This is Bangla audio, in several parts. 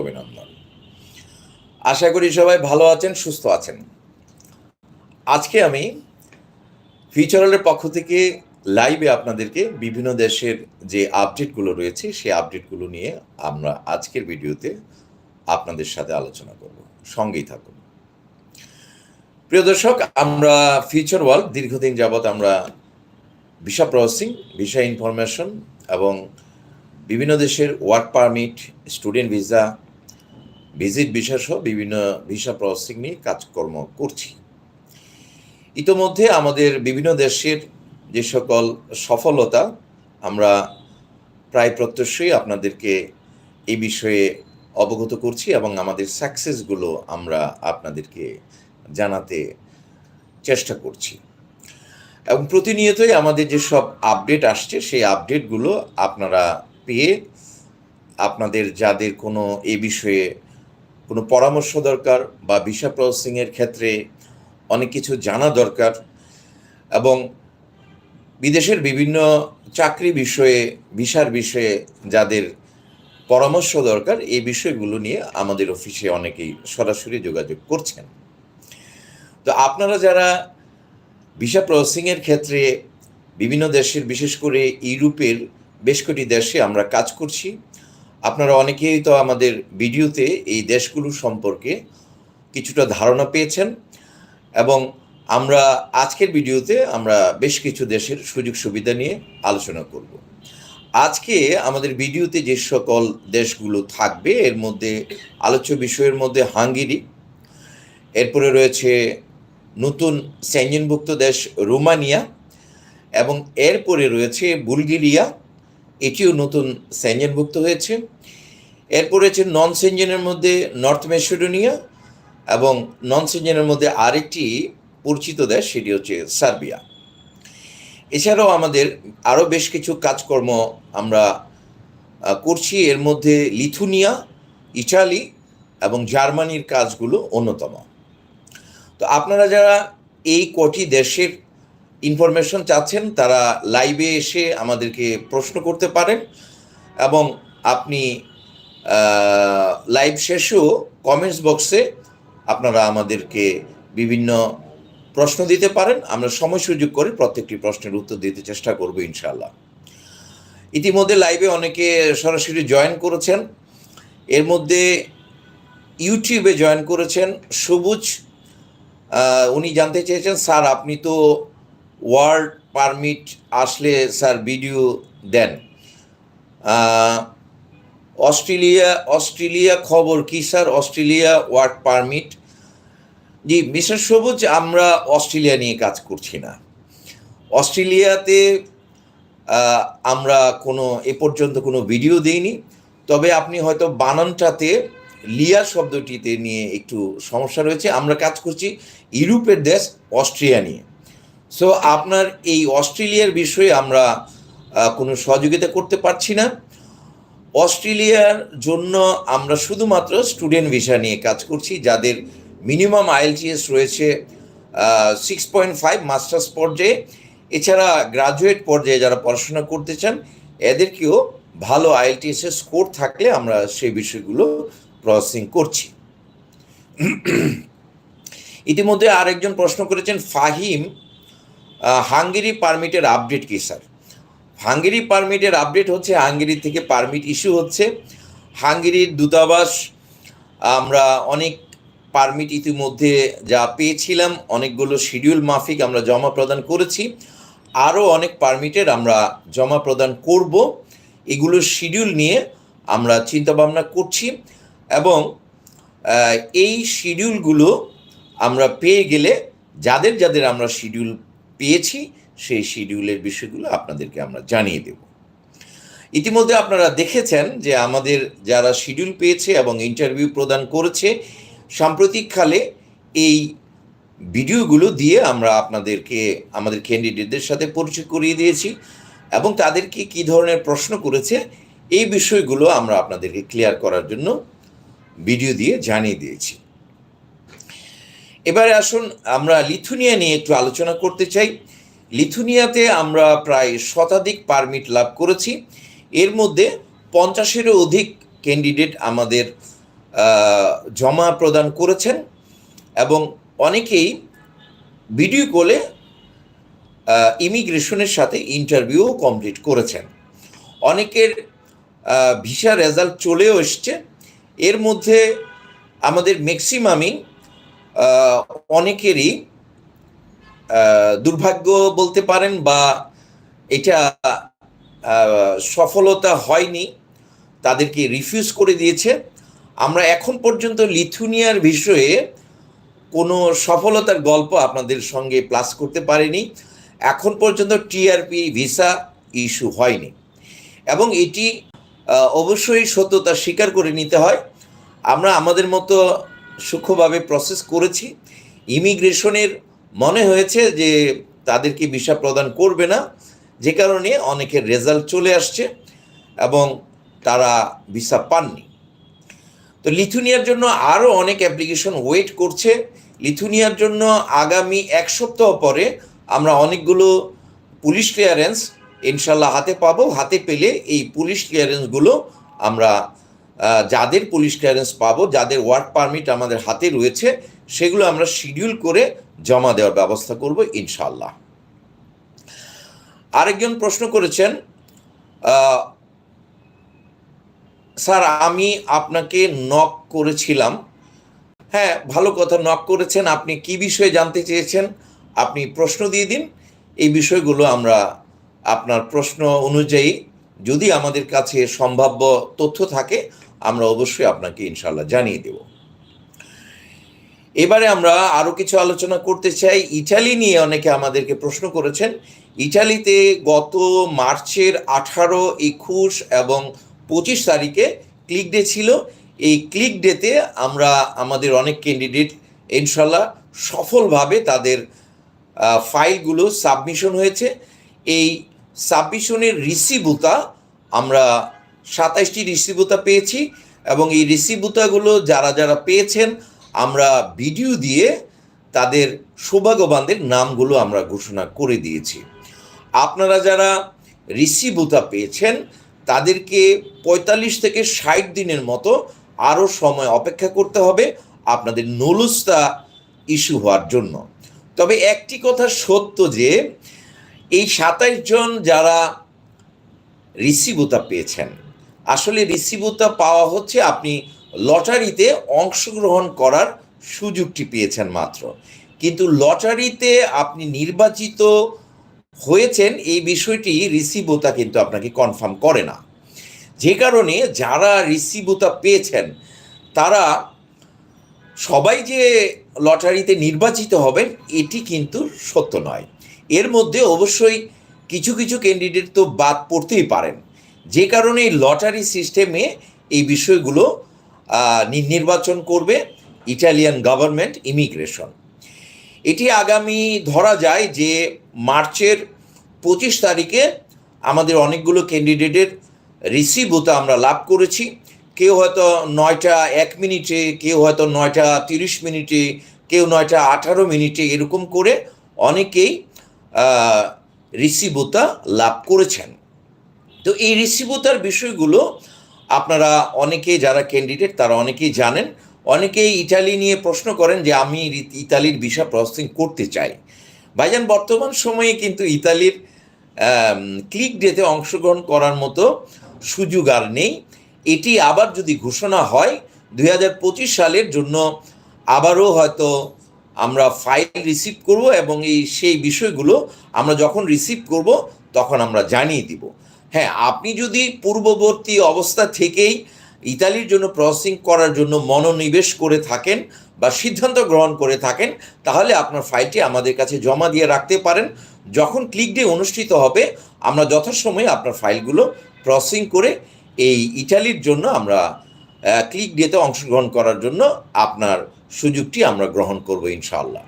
অভিনন্দন। আশা করি সবাই ভালো আছেন, সুস্থ আছেন। আজকে আমি ফিউচারালের পক্ষ থেকে লাইভে আপনাদেরকে বিভিন্ন দেশের যে আপডেটগুলো রয়েছে, সেই আপডেটগুলো নিয়ে আমরা আজকের ভিডিওতে আপনাদের সাথে আলোচনা করব। সঙ্গেই থাকুন। প্রিয় দর্শক, আমরা ফিউচার ওয়ার্ল্ড দীর্ঘদিন যাবৎ আমরা ভিসা প্রসেসিং, ভিসা ইনফরমেশন এবং বিভিন্ন দেশের work permit student visa visit visa সহ বিভিন্ন ভিসা প্রসেসিং নিয়ে কাজকর্ম করছি। ইতোমধ্যে আমাদের বিভিন্ন দেশের যে সকল সফলতা, আমরা প্রায় প্রত্যক্ষই আপনাদেরকে এই বিষয়ে অবগত করছি এবং আমাদের সাকসেসগুলো আমরা আপনাদেরকে জানাতে চেষ্টা করছি। এবং প্রতিনিয়তই আমাদের যে সব আপডেট আসছে, সেই আপডেটগুলো আপনারা পেয়ে আপনাদের যাদের কোনো এ বিষয়ে কোনো পরামর্শ দরকার বা ভিসা প্রসেসিংয়ের ক্ষেত্রে অনেক কিছু জানা দরকার এবং বিদেশের বিভিন্ন চাকরি বিষয়ে, ভিসার বিষয়ে যাদের পরামর্শ দরকার, এই বিষয়গুলো নিয়ে আমাদের অফিসে অনেকেই সরাসরি যোগাযোগ করছেন। তো আপনারা যারা ভিসা প্রসেসিংয়ের ক্ষেত্রে বিভিন্ন দেশের, বিশেষ করে ইউরোপের বেশ কটি দেশে আমরা কাজ করছি। আপনারা অনেকেই তো আমাদের ভিডিওতে এই দেশগুলো সম্পর্কে কিছুটা ধারণা পেয়েছেন এবং আমরা আজকের ভিডিওতে আমরা বেশ কিছু দেশের সুযোগ সুবিধা নিয়ে আলোচনা করব। আজকে আমাদের ভিডিওতে যে সকল দেশগুলো থাকবে, এর মধ্যে আলোচ্য বিষয়ের মধ্যে হাঙ্গেরি, এরপরে রয়েছে নতুন স্যাঞ্জিনভুক্ত দেশ রোমানিয়া এবং এরপরে রয়েছে বুলগেরিয়া এটিও নতুন সেঞ্জনভুক্ত হয়েছে। এরপর রয়েছে নন সেঞ্জনের মধ্যে নর্থ মেসিডোনিয়া এবং নন সেঞ্জনের মধ্যে আরেকটি পরিচিত দেশ, সেটি হচ্ছে সার্বিয়া। এছাড়াও আমাদের আরও বেশ কিছু কাজকর্ম আমরা করছি। এর মধ্যে লিথুনিয়া, ইটালি এবং জার্মানির কাজগুলো অন্যতম। তো আপনারা যারা এই কটি দেশের ইনফরমেশন চাচ্ছেন, তারা লাইভে এসে আমাদেরকে প্রশ্ন করতে পারেন এবং আপনি লাইভ শেষেও কমেন্টস বক্সে আপনারা আমাদেরকে বিভিন্ন প্রশ্ন দিতে পারেন। আমরা সময় সুযোগ করে প্রত্যেকটি প্রশ্নের উত্তর দিতে চেষ্টা করব ইনশাল্লাহ ইতিমধ্যে লাইভে অনেকে সরাসরি জয়েন করেছেন। এর মধ্যে ইউটিউবে জয়েন করেছেন। সবুজ উনি জানতে চেয়েছেন, স্যার, আপনি তো ওয়ার্ল্ড পারমিট আসলে স্যার ভিডিও দেন। অস্ট্রেলিয়া অস্ট্রেলিয়া খবর কি স্যার? Australia work permit. জি, মিস্টার সবুজ, আমরা অস্ট্রেলিয়া নিয়ে কাজ করছি না। অস্ট্রেলিয়াতে আমরা কোনো, এ পর্যন্ত কোনো ভিডিও দেইনি। তবে আপনি হয়তো বানানটাতে লিয়া শব্দটিতে নিয়ে একটু সমস্যা রয়েছে। আমরা কাজ করছি ইউরোপের দেশ অস্ট্রিয়া নিয়ে। সো আপনার এই অস্ট্রেলিয়ার বিষয়ে আমরা কোনো সহযোগিতা করতে পারছি না। অস্ট্রেলিয়ার জন্য আমরা শুধুমাত্র স্টুডেন্ট ভিসা নিয়ে কাজ করছি, যাদের মিনিমাম আইএলটিএস রয়েছে সিক্স পয়েন্ট ফাইভ মাস্টার্স পর্যায়ে। এছাড়া গ্রাজুয়েট পর্যায়ে যারা পড়াশোনা করতে চান, এদেরকেও ভালো আইএলটিএস এর স্কোর থাকলে আমরা সেই বিষয়গুলো প্রসেসিং করছি। ইতিমধ্যে আরেকজন প্রশ্ন করেছেন, ফাহিম হাঙ্গেরি পারমিটের আপডেট কি, স্যার? হাঙ্গেরি পারমিটের আপডেট হচ্ছে, হাঙ্গেরি থেকে পারমিট ইস্যু হচ্ছে। হাঙ্গেরির দূতাবাস, আমরা অনেক পারমিট ইতিমধ্যে যা পেয়েছিলাম, অনেকগুলো শিডিউল মাফিক আমরা জমা প্রদান করেছি। আরও অনেক পারমিটের আমরা জমা প্রদান করব। এগুলোর শিডিউল নিয়ে আমরা চিন্তাভাবনা করছি এবং এই শিডিউলগুলো আমরা পেয়ে গেলে, যাদের যাদের আমরা শিডিউল পেয়েছি, সেই শিডিউলের বিষয়গুলো আপনাদেরকে আমরা জানিয়ে দেব। ইতিমধ্যে আপনারা দেখেছেন যে আমাদের যারা শিডিউল পেয়েছে এবং ইন্টারভিউ প্রদান করেছে সাম্প্রতিককালে এই ভিডিওগুলো দিয়ে আমরা আপনাদেরকে, আমাদের ক্যান্ডিডেটদের সাথে পরিচয় করিয়ে দিয়েছি এবং তাদেরকে কী ধরনের প্রশ্ন করেছে, এই বিষয়গুলো আমরা আপনাদেরকে ক্লিয়ার করার জন্য ভিডিও দিয়ে জানিয়ে দিয়েছি। এবারে আসুন, আমরা লিথুনিয়া নিয়ে একটু আলোচনা করতে চাই। লিথুনিয়াতে আমরা প্রায় শতাধিক পারমিট লাভ করেছি। এর মধ্যে পঞ্চাশেরও অধিক ক্যান্ডিডেট আমাদের জমা প্রদান করেছেন এবং অনেকেই ভিডিও কলে ইমিগ্রেশনের সাথে ইন্টারভিউ কমপ্লিট করেছেন। অনেকের ভিসা রেজাল্ট চলেও এসছে। এর মধ্যে আমাদের ম্যাক্সিমামই অনেকেরই দুর্ভাগ্য বলতে পারেন বা এটা সফলতা হয়নি, তাদেরকে রিফিউজ করে দিয়েছে। আমরা এখন পর্যন্ত লিথুনিয়ার বিষয়ে কোনো সফলতার গল্প আপনাদের সঙ্গে প্লাস করতে পারিনি। এখন পর্যন্ত টিআরপি ভিসা ইস্যু হয়নি। এবং এটি অবশ্যই সত্যতা স্বীকার করে নিতে হয়। আমরা আমাদের মতো সূক্ষ্মভাবে প্রসেস করেছি। ইমিগ্রেশনের মনে হয়েছে যে তাদেরকে ভিসা প্রদান করবে না, যে কারণে অনেকের রেজাল্ট চলে আসছে এবং তারা ভিসা পাননি। তো লিথুনিয়ার জন্য আরও অনেক অ্যাপ্লিকেশন ওয়েট করছে। লিথুনিয়ার জন্য আগামী এক সপ্তাহ পরে আমরা অনেকগুলো পুলিশ ক্লিয়ারেন্স ইনশাল্লাহ হাতে পাবো। হাতে পেলে এই পুলিশ ক্লিয়ারেন্সগুলো আমরা যাদের পুলিশ ক্লিয়ারেন্স পাবো, যাদের ওয়ার্ক পারমিট আমাদের হাতে রয়েছে, সেগুলো আমরা শিডিউল করে জমা দেওয়ার ব্যবস্থা করব ইনশাল্লাহ আরেকজন প্রশ্ন করেছেন স্যার আমি আপনাকে নক করেছিলাম। হ্যাঁ ভালো কথা নক করেছেন। আপনি কি বিষয়ে জানতে চেয়েছেন? আপনি প্রশ্ন দিয়ে দিন। এই বিষয়গুলো আমরা আপনার প্রশ্ন অনুযায়ী যদি আমাদের কাছে সম্ভাব্য তথ্য থাকে আমরা অবশ্যই আপনাকে ইনশাল্লাহ জানিয়ে দেব। এবারে আমরা আরও কিছু আলোচনা করতে চাই। ইটালি নিয়ে অনেকে আমাদেরকে প্রশ্ন করেছেন। ইটালিতে গত মার্চের আঠারো, একুশ এবং পঁচিশ তারিখে ক্লিক ডে ছিল। এই ক্লিক ডেতে আমরা আমাদের অনেক ক্যান্ডিডেট ইনশাল্লাহ সফলভাবে তাদের ফাইলগুলো সাবমিশন হয়েছে। এই সাবমিশনের রিসিভুতা আমরা সাতাইশটি রিসিভুতা পেয়েছি এবং এই রিসিভুতাগুলো যারা যারা পেয়েছেন, আমরা ভিডিও দিয়ে তাদের সৌভাগ্যবানদের নামগুলো আমরা ঘোষণা করে দিয়েছি। আপনারা যারা রিসিভুতা পেয়েছেন, তাদেরকে পঁয়তাল্লিশ থেকে ষাট দিনের মতো আরও সময় অপেক্ষা করতে হবে আপনাদের নলুস্তা ইস্যু হওয়ার জন্য। তবে একটি কথা সত্য যে, এই সাতাইশ জন যারা রিসিভুতা পেয়েছেন আসলে রিসিভুতা পাওয়া হচ্ছে আপনি লটারিতে অংশগ্রহণ করার সুযোগটি পেয়েছেন মাত্র। কিন্তু লটারিতে আপনি নির্বাচিত হয়েছেন এই বিষয়টি রিসিভুতা কিন্তু আপনাকে কনফার্ম করে না। যে কারণে যারা রিসিভুতা পেয়েছেন, তারা সবাই যে লটারিতে নির্বাচিত হবেন, এটি কিন্তু সত্য নয়। এর মধ্যে অবশ্যই কিছু কিছু ক্যান্ডিডেট তো বাদ পড়তেই পারেন। যে কারণে এই লটারি সিস্টেমে এই বিষয়গুলো নির্বাচন করবে ইটালিয়ান গভর্নমেন্ট ইমিগ্রেশন। এটি আগামী ধরা যায় যে মার্চের পঁচিশ তারিখে আমাদের অনেকগুলো ক্যান্ডিডেটের রিসিভতা আমরা লাভ করেছি। কেউ হয়তো নয়টা এক মিনিটে, কেউ হয়তো নয়টা তিরিশ মিনিটে, কেউ নয়টা আঠারো মিনিটে এরকম করে অনেকেই রিসিভতা লাভ করেছেন। তো এই রিসিভতার বিষয়গুলো আপনারা অনেকে যারা ক্যান্ডিডেট তারা অনেকেই জানেন। অনেকেই ইটালি নিয়ে প্রশ্ন করেন যে আমি ইতালির ভিসা প্রসেসিং করতে চাই। ভাইজান, বর্তমান সময়ে কিন্তু ইতালির ক্লিক ডেতে অংশগ্রহণ করার মতো সুযোগ আর নেই। এটি আবার যদি ঘোষণা হয় দু হাজার পঁচিশ সালের জন্য আবারও হয়তো আমরা ফাইল রিসিভ করব এবং এই সেই বিষয়গুলো আমরা যখন রিসিভ করব, তখন আমরা জানিয়ে দিব। হ্যাঁ আপনি যদি পূর্ববর্তী অবস্থা থেকেই ইতালির জন্য প্রসেসিং করার জন্য মনোনিবেশ করে থাকেন বা সিদ্ধান্ত গ্রহণ করে থাকেন, তাহলে আপনার ফাইলটি আমাদের কাছে জমা দিয়ে রাখতে পারেন। যখন ক্লিক ডে অনুষ্ঠিত হবে, আমরা যথাসময়ে আপনার ফাইলগুলো প্রসেসিং করে এই ইটালির জন্য আমরা ক্লিক ডেতে অংশগ্রহণ করার জন্য আপনার সুযোগটি আমরা গ্রহণ করব ইনশাআল্লাহ।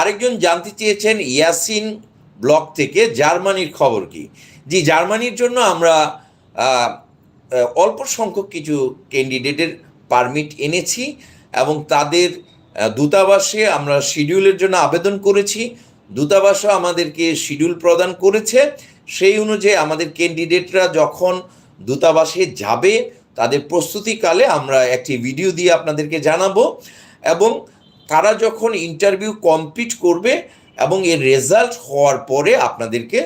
আরেকজন জানতে চেয়েছেন ইয়াসিন ব্লক থেকে জার্মানির খবর কি? জি, জার্মানির জন্য আমরা অল্প সংখ্যক কিছু ক্যান্ডিডেটের পারমিট এনেছি এবং তাদের দূতাবাসে আমরা শিডিউলের জন্য আবেদন করেছি। দূতাবাসও আমাদেরকে শিডিউল প্রদান করেছে। সেই অনুযায়ী আমাদের ক্যান্ডিডেটরা যখন দূতাবাসে যাবে, তাদের প্রস্তুতিকালে আমরা একটি ভিডিও দিয়ে আপনাদেরকে জানাব এবং তারা যখন ইন্টারভিউ কমপ্লিট করবে এবং এর রেজাল্ট হওয়ার পরে আপনাদেরকে,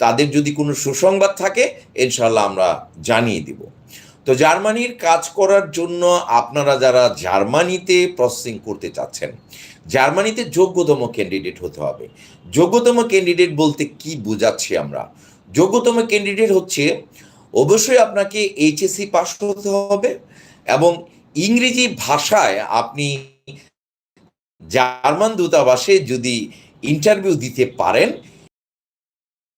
তাদের যদি কোনো সুসংবাদ থাকে ইনশাল্লাহ আমরা জানিয়ে দিব। তো জার্মানির কাজ করার জন্য আপনারা যারা জার্মানিতে প্রসেসিং করতে চাচ্ছেন, জার্মানিতে যোগ্যতম ক্যান্ডিডেট হতে হবে। যোগ্যতম ক্যান্ডিডেট বলতে কি বোঝাচ্ছি আমরা? যোগ্যতম ক্যান্ডিডেট হচ্ছে, অবশ্যই আপনাকে এইচএসসি পাস হতে হবে এবং ইংরেজি ভাষায় আপনি জার্মান দূতাবাসে যদি ইন্টারভিউ দিতে পারেন,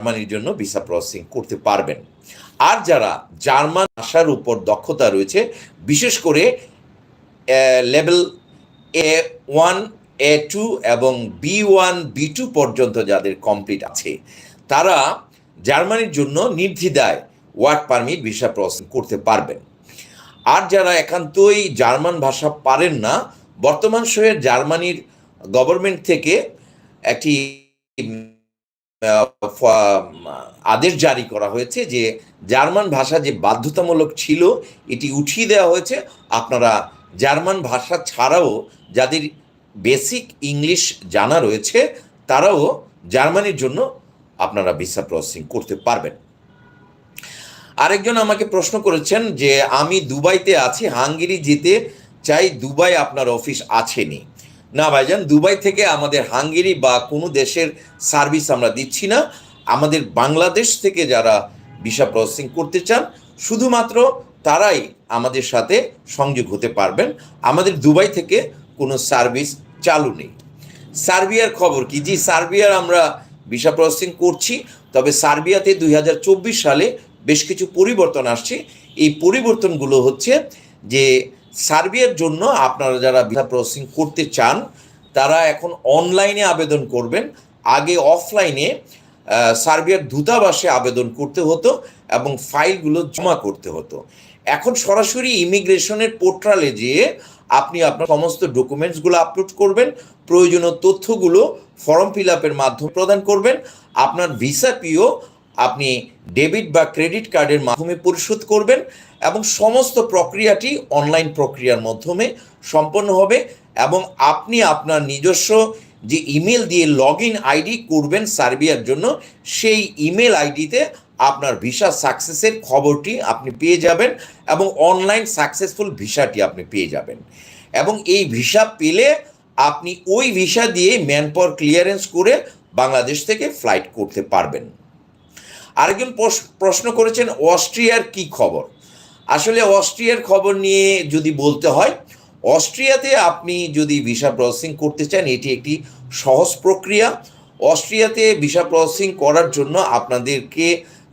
জার্মানির জন্য ভিসা প্রসেসিং করতে পারবেন। আর যারা জার্মান ভাষার উপর দক্ষতা রয়েছে, বিশেষ করে level A one A two এবং বি ওয়ান বি টু পর্যন্ত যাদের কমপ্লিট আছে, তারা জার্মানির জন্য নির্দ্বিধায় ওয়ার্ক পারমিট ভিসা প্রসেসিং করতে পারবেন। আর যারা একান্তই জার্মান ভাষা পারেন না, বর্তমান সময়ে জার্মানির গভর্নমেন্ট থেকে একটি আদেশ জারি করা হয়েছে যে জার্মান ভাষা যে বাধ্যতামূলক ছিল, এটি উঠিয়ে দেওয়া হয়েছে। আপনারা জার্মান ভাষা ছাড়াও যাদের বেসিক ইংলিশ জানা রয়েছে, তারাও জার্মানির জন্য আপনারা ভিসা প্রসেসিং করতে পারবেন। আরেকজন আমাকে প্রশ্ন করেছেন যে, আমি দুবাইতে আছি, হাঙ্গেরি যেতে চাই, দুবাই আপনার অফিস আছেনি না ভাইজান, দুবাই থেকে আমাদের হাঙ্গেরি বা কোনো দেশের সার্ভিস আমরা দিচ্ছি না। আমাদের বাংলাদেশ থেকে যারা ভিসা প্রসেসিং করতে চান, শুধুমাত্র তারাই আমাদের সাথে সংযোগ হতে পারবেন। আমাদের দুবাই থেকে কোনো সার্ভিস চালু নেই। সার্বিয়ার খবর কি? জি, সার্বিয়ার আমরা ভিসা প্রসেসিং করছি, তবে সার্বিয়াতে দুই হাজার চব্বিশ সালে বেশ কিছু পরিবর্তন আসছে। এই পরিবর্তনগুলো হচ্ছে যে সার্বিয়ার জন্য আপনারা যারা ভিসা প্রসেসিং করতে চান, তারা এখন অনলাইনে আবেদন করবেন। আগে অফলাইনে সার্বিয়ার দূতাবাসে আবেদন করতে হতো এবং ফাইলগুলো জমা করতে হতো। এখন সরাসরি ইমিগ্রেশনের পোর্টালে যেয়ে আপনি আপনার সমস্ত ডকুমেন্টসগুলো আপলোড করবেন, প্রয়োজনীয় তথ্যগুলো ফর্ম ফিল আপের মাধ্যমে প্রদান করবেন। আপনার ভিসা পিও আপনি ডেবিট বা ক্রেডিট কার্ডের মাধ্যমে পরিশোধ করবেন এবং সমস্ত প্রক্রিয়াটি অনলাইন প্রক্রিয়ার মাধ্যমে সম্পন্ন হবে এবং আপনি আপনার নিজস্ব যে ইমেল দিয়ে লগ ইন আইডি করবেন সার্বিয়ার জন্য, সেই ইমেল আইডিতে আপনার ভিসা সাকসেসের খবরটি আপনি পেয়ে যাবেন এবং অনলাইন সাকসেসফুল ভিসাটি আপনি পেয়ে যাবেন। এবং এই ভিসা পেলে আপনি ওই ভিসা দিয়ে ম্যান পাওয়ার ক্লিয়ারেন্স করে বাংলাদেশ থেকে ফ্লাইট করতে পারবেন। আরেকজন প্রশ- প্রশ্ন করেছেন, অস্ট্রিয়ার কি খবর? আসলে অস্ট্রিয়ার খবর নিয়ে যদি বলতে হয়, অস্ট্রিয়াতে আপনি যদি ভিসা প্রসেসিং করতে চান, এটি একটি সহজ প্রক্রিয়া। অস্ট্রিয়াতে ভিসা প্রসেসিং করার জন্য আপনাদেরকে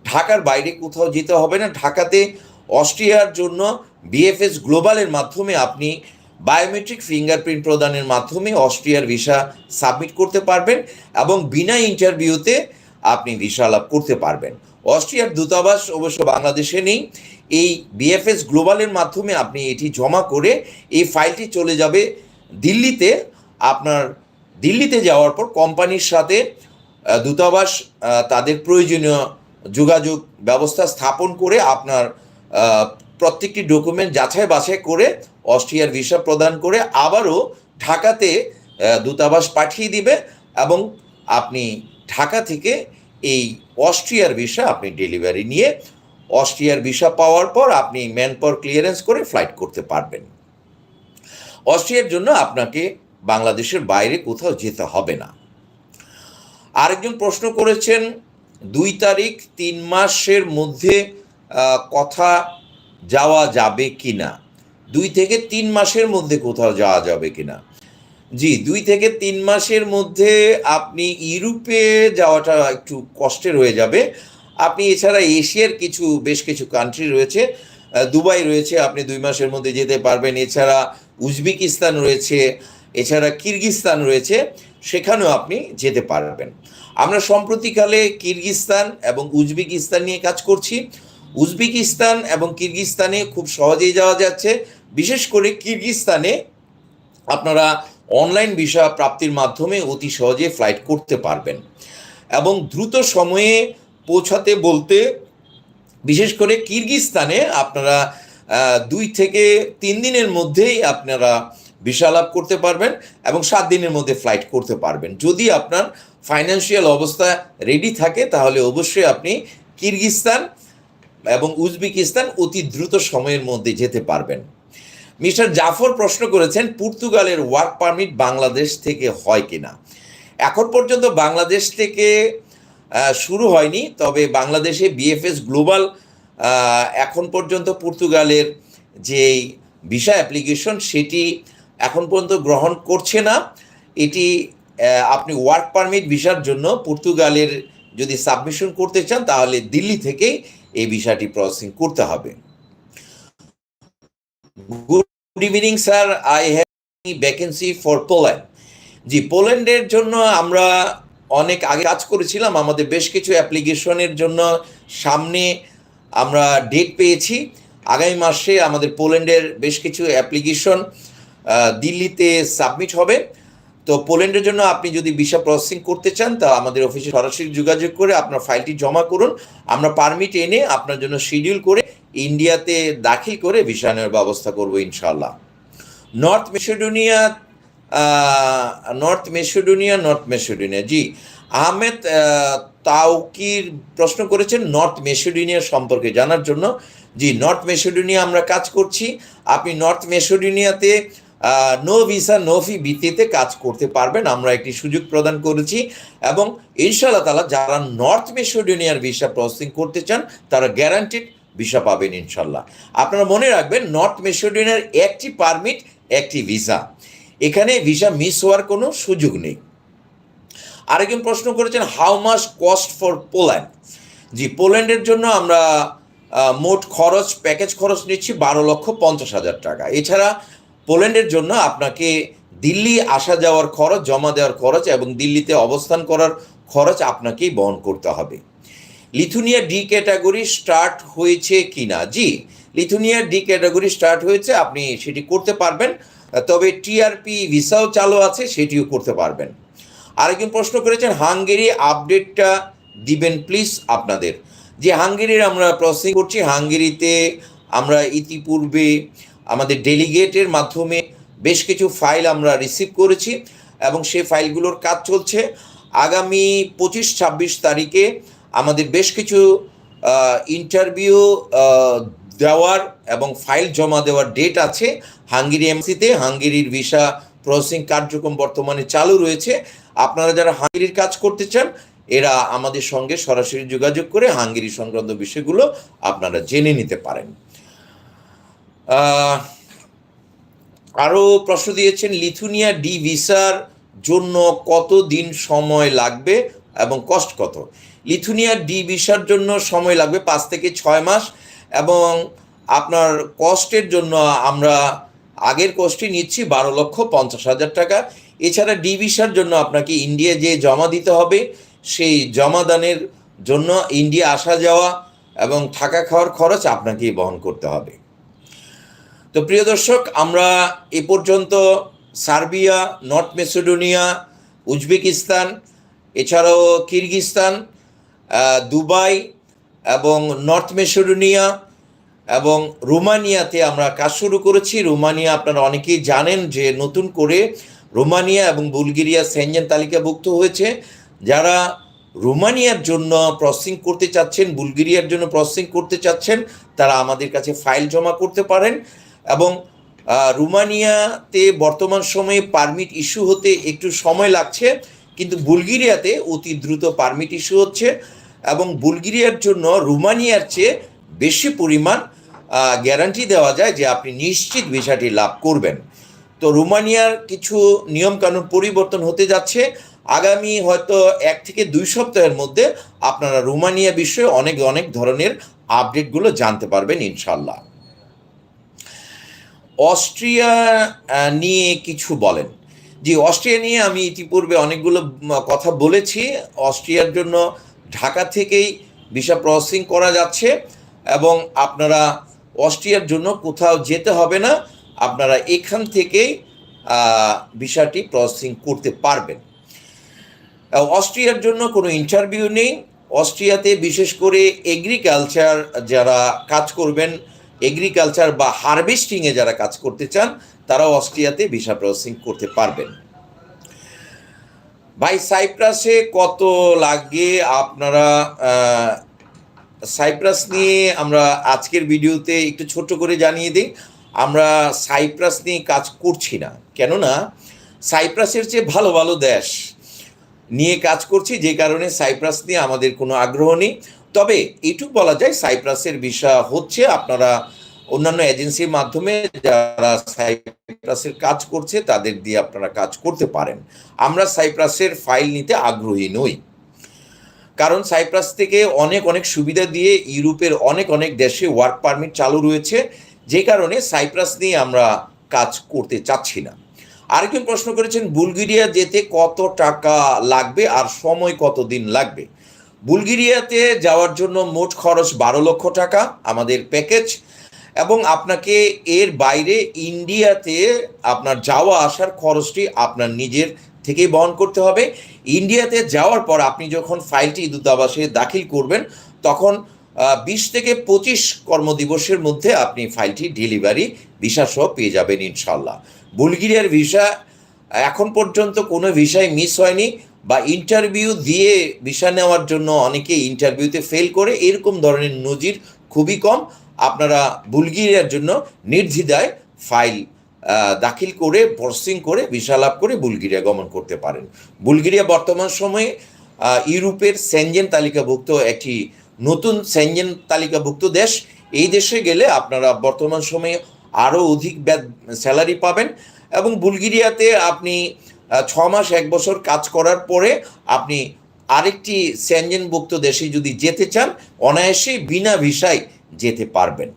ঢাকার বাইরে কোথাও যেতে হবে না। ঢাকাতে অস্ট্রিয়ার জন্য বিএফএস গ্লোবালের মাধ্যমে আপনি বায়োমেট্রিক ফিঙ্গারপ্রিন্ট প্রদানের মাধ্যমে অস্ট্রিয়ার ভিসা সাবমিট করতে পারবেন এবং বিনা ইন্টারভিউতে আপনি ভিসা লাভ করতে পারবেন। অস্ট্রিয়ার দূতাবাস অবশ্য বাংলাদেশে নেই। এই বিএফএস গ্লোবালের মাধ্যমে আপনি এটি জমা করে এই ফাইলটি চলে যাবে দিল্লিতে। আপনার দিল্লিতে যাওয়ার পর কোম্পানির সাথে দূতাবাস তাদের প্রয়োজনীয় যোগাযোগ ব্যবস্থা স্থাপন করে আপনার প্রত্যেকটি ডকুমেন্ট যাচাই বাছাই করে অস্ট্রিয়ার ভিসা প্রদান করে আবারও ঢাকাতে দূতাবাস পাঠিয়ে দিবে এবং আপনি ঢাকা থেকে এই অস্ট্রিয়ার ভিসা আপনি ডেলিভারি নিয়ে অস্ট্রিয়ার ভিসা পাওয়ার পর আপনি ম্যান পাওয়ার ক্লিয়ারেন্স করে ফ্লাইট করতে পারবেন। অস্ট্রিয়ার জন্য আপনাকে বাংলাদেশের বাইরে কোথাও যেতে হবে না। আরেকজন প্রশ্ন করেছেন, দুই তারিখ তিন মাসের মধ্যে কথা যাওয়া যাবে কি না দুই থেকে তিন মাসের মধ্যে কোথাও যাওয়া যাবে কি না জি, দুই থেকে তিন মাসের মধ্যে আপনি ইউরোপে যাওয়াটা একটু কষ্টের হয়ে যাবে। আপনি এছাড়া এশিয়ার কিছু, বেশ কিছু কান্ট্রি রয়েছে। দুবাই রয়েছে, আপনি দুই মাসের মধ্যে যেতে পারবেন। এছাড়া উজবেকিস্তান রয়েছে, এছাড়া কিরগিস্তান রয়েছে, সেখানেও আপনি যেতে পারবেন। আমরা সম্প্রতিকালে কিরগিস্তান এবং উজবেকিস্তান নিয়ে কাজ করছি। উজবেকিস্তান এবং কিরগিস্তানে খুব সহজেই যাওয়া যাচ্ছে। বিশেষ করে কিরগিস্তানে আপনারা অনলাইন ভিসা প্রাপ্তির মাধ্যমে অতি সহজে ফ্লাইট করতে পারবেন। এবং দ্রুত সময়ে পৌঁছাতে বলতে বিশেষ করে কিরগিস্তানে আপনারা দুই থেকে তিন দিনের মধ্যেই আপনারা ভিসা লাভ করতে পারবেন এবং সাত দিনের মধ্যে ফ্লাইট করতে পারবেন। যদি আপনার ফাইন্যান্সিয়াল অবস্থা রেডি থাকে, তাহলে অবশ্যই আপনি কিরগিস্তান এবং উজবেকিস্তান অতি দ্রুত সময়ের মধ্যে যেতে পারবেন। মিস্টার জাফর প্রশ্ন করেছেন, পর্তুগালের ওয়ার্ক পারমিট বাংলাদেশ থেকে হয় কিনা? এখন পর্যন্ত বাংলাদেশ থেকে শুরু হয়নি, তবে বাংলাদেশে বিএফএস গ্লোবাল এখন পর্যন্ত পর্তুগালের যে ভিসা অ্যাপ্লিকেশন সেটি এখন পর্যন্ত গ্রহণ করছে না। এটি আপনি ওয়ার্ক পারমিট ভিসার জন্য পর্তুগালের যদি সাবমিশন করতে চান, তাহলে দিল্লি থেকেই এই ভিসাটি প্রসেসিং করতে হবে। Good evening sir I have vacancy for Poland জি পোল্যান্ডের জন্য আমরা অনেক আগে কাজ করেছিলাম। আমাদের বেশ কিছু অ্যাপ্লিকেশনের জন্য সামনে আমরা ডেট পেয়েছি। আগামী মাসে আমাদের পোল্যান্ডের বেশ কিছু অ্যাপ্লিকেশন দিল্লিতে সাবমিট হবে। তো পোল্যান্ডের জন্য আপনি যদি ভিসা প্রসেসিং করতে চান, তা আমাদের অফিসে সরাসরি যোগাযোগ করে আপনার ফাইলটি জমা করুন। আমরা পারমিট এনে আপনার জন্য শিডিউল করে ইন্ডিয়াতে দাখিল করে ভিসা নেওয়ার ব্যবস্থা করব ইনশাল্লাহ North Macedonia North Macedonia North Macedonia. জি আহমেদ আহ, তাওকির প্রশ্ন করেছেন নর্থ মেসিডোনিয়া সম্পর্কে জানার জন্য। জি নর্থ মেসিডোনিয়া আমরা কাজ করছি। আপনি নর্থ মেসিডোনিয়াতে নো ভিসা নো ফি ভিত্তিতে কাজ করতে পারবেন। আমরা একটি সুযোগ প্রদান করেছি এবং ইনশাআল্লাহ তালা যারা নর্থ মেসিডোনিয়ার ভিসা প্রসেসিং করতে চান তারা গ্যারান্টিড ভিসা পাবেন ইনশাল্লাহ আপনারা মনে রাখবেন, নর্থ মেসিডোনিয়ার একটি পারমিট, একটি ভিসা। এখানে ভিসা মিস হওয়ার কোনো সুযোগ নেই। আরেকজন প্রশ্ন করেছেন how much cost for Poland জি, পোল্যান্ডের জন্য আমরা মোট খরচ, প্যাকেজ খরচ নিচ্ছি বারো লক্ষ পঞ্চাশ হাজার টাকা। এছাড়া পোল্যান্ডের জন্য আপনাকে দিল্লি আসা যাওয়ার খরচ, জমা দেওয়ার খরচ এবং দিল্লিতে অবস্থান করার খরচ আপনাকেই বহন করতে হবে। লিথুনিয়া ডি ক্যাটাগরি স্টার্ট হয়েছে কিনা? জি, লিথুনিয়া ডি ক্যাটাগরি স্টার্ট হয়েছে, আপনি সেটি করতে পারবেন। তবে টিআরপি ভিসাও চালু আছে, সেটিও করতে পারবেন। আরেকজন প্রশ্ন করেছেন, হাঙ্গেরি আপডেটটা দিবেন প্লিজ আপনাদের। যে হাঙ্গেরির আমরা প্রসেসিং করছি, হাঙ্গেরিতে আমরা ইতিপূর্বে আমাদের ডেলিগেটের মাধ্যমে বেশ কিছু ফাইল আমরা রিসিভ করেছি এবং সেই ফাইলগুলোর কাজ চলছে। আগামী পঁচিশ ছাব্বিশ তারিখে আমাদের বেশ কিছু ইন্টারভিউ দেওয়ার এবং ফাইল জমা দেওয়ার ডেট আছে। হাঙ্গেরি এমসিতে হাঙ্গেরির ভিসা প্রসেসিং কার্যক্রম বর্তমানে চালু রয়েছে। আপনারা যারা হাঙ্গেরির কাজ করতে চান, এরা আমাদের সঙ্গে সরাসরি যোগাযোগ করে হাঙ্গেরি সংক্রান্ত বিষয়গুলো আপনারা জেনে নিতে পারেন। আরও প্রশ্ন দিয়েছেন, লিথুনিয়া ডি ভিসার জন্য কত দিন সময় লাগবে এবং কষ্ট কত? লিথুনিয়া ডি ভিসার জন্য সময় লাগবে পাঁচ থেকে ছয় মাস, এবং আপনার কস্টের জন্য আমরা আগের কস্টই নিচ্ছি বারো লক্ষ পঞ্চাশ হাজার টাকা। এছাড়া ডি ভিসার জন্য আপনাকে ইন্ডিয়া যে জমা দিতে হবে, সেই জমাদানের জন্য ইন্ডিয়া আসা যাওয়া এবং থাকা খাওয়ার খরচ আপনাকেই বহন করতে হবে। তো প্রিয় দর্শক, আমরা এ পর্যন্ত সার্বিয়া, নর্থ মেসিডোনিয়া, উজবেকিস্তান, এছাড়াও কিরগিস্তান দুবাই এবং নর্থ মেসিডোনিয়া এবং রোমানিয়াতে আমরা কাজ শুরু করেছি। রোমানিয়া আপনারা অনেকেই জানেন যে নতুন করে রোমানিয়া এবং বুলগেরিয়া সেনজেন তালিকাভুক্ত হয়েছে। যারা রোমানিয়ার জন্য প্রসেসিং করতে চাচ্ছেন, বুলগেরিয়ার জন্য প্রসেসিং করতে চাচ্ছেন, তারা আমাদের কাছে ফাইল জমা করতে পারেন এবং রোমানিয়াতে বর্তমান সময়ে পারমিট ইস্যু হতে একটু সময় লাগছে। কিন্তু বুলগেরিয়াতে অতি দ্রুত পারমিট ইস্যু হচ্ছে এবং বুলগেরিয়ার জন্য রোমানিয়ার চেয়ে বেশি পরিমাণ গ্যারান্টি দেওয়া যায় যে আপনি নিশ্চিত ভিসাটি লাভ করবেন। তো রোমানিয়ার কিছু নিয়মকানুন পরিবর্তন হতে যাচ্ছে। আগামী হয়তো এক থেকে দুই সপ্তাহের মধ্যে আপনারা রোমানিয়া বিষয়ে অনেক অনেক ধরনের আপডেটগুলো জানতে পারবেন ইনশাল্লাহ অস্ট্রিয়া নিয়ে কিছু বলেন। জি, অস্ট্রিয়া নিয়ে আমি ইতিপূর্বে অনেকগুলো কথা বলেছি। অস্ট্রিয়ার জন্য ঢাকা থেকেই ভিসা প্রসেসিং করা যাচ্ছে এবং আপনারা অস্ট্রিয়ার জন্য কোথাও যেতে হবে না। আপনারা এখান থেকেই ভিসাটি প্রসেসিং করতে পারবেন। অস্ট্রিয়ার জন্য কোনো ইন্টারভিউ নেই। অস্ট্রিয়াতে বিশেষ করে এগ্রিকালচার যারা কাজ করবেন এগ্রিকালচার বা হারভেস্টিংয়ে যারা কাজ করতে চান তারাও অস্ট্রিয়াতে ভিসা প্রসেসিং করতে পারবেন। ভাই, সাইপ্রাসে কত লাগে আপনারা সাইপ্রাস নিয়ে আমরা আজকের ভিডিওতে একটু ছোট করে জানিয়ে দিই, আমরা সাইপ্রাস নিয়ে কাজ করছি না। কেননা, সাইপ্রাসের চেয়ে ভালো ভালো দেশ নিয়ে কাজ করছি, যে কারণে সাইপ্রাস নিয়ে আমাদের কোনো আগ্রহ নেই। তবে এটুকু বলা যায়, সাইপ্রাসের ভিসা হচ্ছে, আপনারা অন্যান্য এজেন্সির মাধ্যমে যারা সাইপ্রাসের কাজ করছে, তাদের দিয়ে আপনারা কাজ করতে পারেন। আমরা সাইপ্রাসের ফাইল নিতে আগ্রহী নই। কারণ সাইপ্রাস থেকে অনেক অনেক সুবিধা দিয়ে ইউরোপের অনেক অনেক দেশে ওয়ার্ক পারমিট চালু রয়েছে। যে কারণে সাইপ্রাস নিয়ে আমরা কাজ করতে চাচ্ছি না। আরেকজন প্রশ্ন করেছেন, বুলগেরিয়া যেতে কত টাকা লাগবে আর সময় কত দিন লাগবে? বুলগেরিয়াতে যাওয়ার জন্য মোট খরচ বারো লক্ষ টাকা। আমাদের প্যাকেজ এবং আপনাকে এর বাইরে ইন্ডিয়াতে আপনার যাওয়া আসার খরচটি আপনার নিজের থেকেই বহন করতে হবে। ইন্ডিয়াতে যাওয়ার পর আপনি যখন ফাইলটি দূতাবাসে দাখিল করবেন, তখন বিশ থেকে পঁচিশ কর্মদিবসের মধ্যে আপনি ফাইলটি ডেলিভারি ভিসা সহ পেয়ে যাবেন ইনশাল্লাহ বুলগেরিয়ার ভিসা, এখন পর্যন্ত কোনো ভিসায় মিস হয়নি বা ইন্টারভিউ দিয়ে ভিসা নেওয়ার জন্য অনেকে ইন্টারভিউতে ফেল করে, এরকম ধরনের নজির খুবই কম। আপনারা বুলগেরিয়ার জন্য নির্দ্বিধায় ফাইল দাখিল করে, প্রসেসিং করে, ভিসা লাভ করে বুলগেরিয়া গমন করতে পারেন। বুলগেরিয়া বর্তমান সময়ে ইউরোপের সেনজেন তালিকাভুক্ত একটি নতুন সেনজেন তালিকাভুক্ত দেশ। এই দেশে গেলে আপনারা বর্তমান সময়ে আরও অধিক স্যালারি পাবেন এবং বুলগেরিয়াতে আপনি ছ মাস, এক বছর কাজ করার পরে আপনি আরেকটি সেনজেনভুক্ত দেশে যদি যেতে চান অনায়াসে বিনা ভিসায় যেতে পারবেন।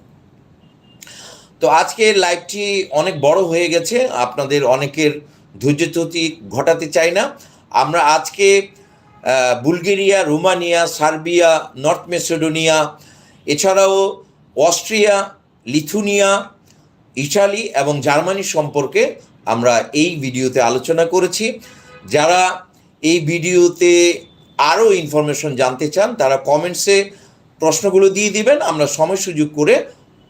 তো আজকের লাইভটি অনেক বড় হয়ে গেছে, আপনাদের অনেকের ধৈর্য ধৈর্যচ্যুতি ঘটাতে চাই না। আমরা আজকে Bulgaria, Romania, Serbia, North Macedonia, এছাড়াও অস্ট্রিয়া, লিথুনিয়া, ইটালি এবং জার্মানি সম্পর্কে আমরা এই ভিডিওতে আলোচনা করেছি। যারা এই ভিডিওতে আরও ইনফরমেশন জানতে চান, তারা কমেন্টসে প্রশ্নগুলো দিয়ে দিবেন, আমরা সময় সুযোগ করে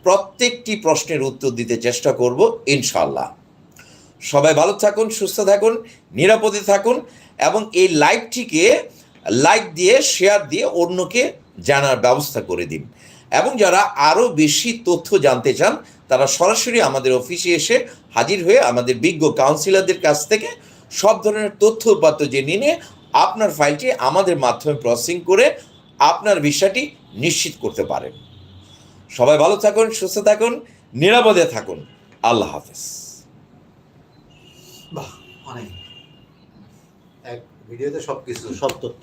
প্রত্যেকটি প্রশ্নের উত্তর দিতে চেষ্টা করব ইনশাল্লাহ সবাই ভালো থাকুন, সুস্থ থাকুন, নিরাপদে থাকুন, এবং এই লাইভটিকে লাইক দিয়ে, শেয়ার দিয়ে অন্যকে জানার ব্যবস্থা করে দিন। এবং যারা আরও বেশি তথ্য জানতে চান, তারা সরাসরি আমাদের অফিসে এসে হাজির হয়ে আমাদের বিজ্ঞ কাউন্সিলরদের কাছ থেকে সব ধরনের তথ্য উপাত্ত জেনে নিয়ে আপনার ফাইলটি আমাদের মাধ্যমে প্রসেসিং করে আপনার বিষয়টি নিশ্চিত করতে পারেন। সবাই ভালো থাকুন, সুস্থ থাকুন, নিরাপদে থাকুন। আল্লাহ হাফেজ। বাহ, অনেক। এক ভিডিওতে সব কিছু সব তথ্য